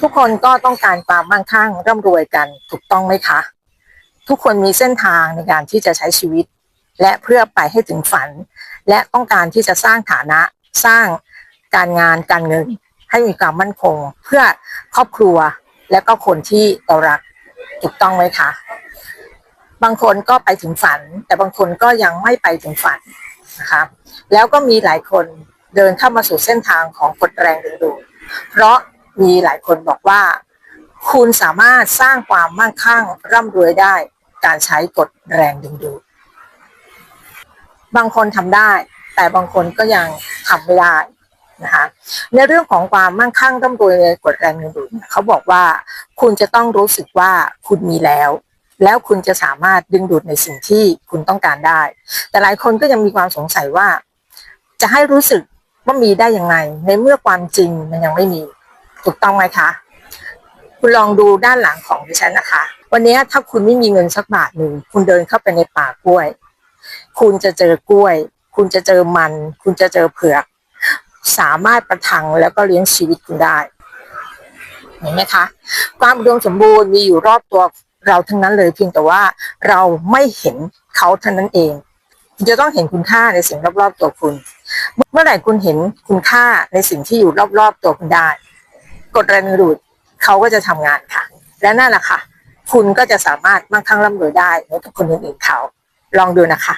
ทุกคนก็ต้องการความมั่งคั่งร่ำรวยกันถูกต้องไหมคะ ทุกคนมีเส้นทางในการที่จะใช้ชีวิต และเพื่อไปให้ถึงฝัน และต้องการที่จะสร้างฐานะสร้างการงานการเงิน ให้มีความมั่นคง เพื่อครอบครัวและก็คนที่เรารักถูกต้องไหมคะ บางคนก็ไปถึงฝัน แต่บางคนก็ยังไม่ไปถึงฝันนะคะแล้วก็มีหลายคนเดินเข้ามาสู่เส้นทางของกฎแรงดึงดูดเพราะ มีหลายคนบอกว่า คุณสามารถสร้างความมั่งคั่งร่ำรวยได้ การใช้กฎแรงดึงดูดบางคนทำได้ แต่บางคนก็ยังทำไม่ได้นะคะในเรื่องของความมั่งคั่งร่ำรวยในกฎแรงดึงดูดเขาบอกว่า คุณจะต้องรู้สึกว่าคุณมีแล้ว แล้วคุณจะสามารถดึงดูดในสิ่งที่คุณต้องการได้ แต่หลายคนก็ยังมีความสงสัยว่า จะให้รู้สึกว่ามีได้ยังไง ในเมื่อความจริงมันยังไม่มี ถูกต้องไหมคะ คุณลองดูด้านหลังของดิฉันนะคะ วันนี้ถ้าคุณไม่มีเงินสักบาทหนึ่งคุณเดินเข้าไปในป่ากล้วย คุณจะเจอกล้วย คุณจะเจอมัน คุณจะเจอเผือก สามารถประทังแล้วก็เลี้ยงชีวิตคุณได้เห็นไหมคะ ความอุดมสมบูรณ์มีอยู่รอบตัวเราทั้งนั้นเลยเพียงแต่ว่าเราไม่เห็นเขาเท่านั้นเองคุณจะต้องเห็นคุณค่าในสิ่งรอบๆตัวคุณ เมื่อไหร่คุณเห็นคุณค่าในสิ่งที่อยู่รอบๆตัวคุณได้ กฎแรงดึงดูดเขาก็จะทำงานค่ะ และนั่นแหละค่ะ คุณก็จะสามารถมั่งคั่งร่ำรวยได้เหมือนกับคนอื่นๆเขา ลองดูนะคะ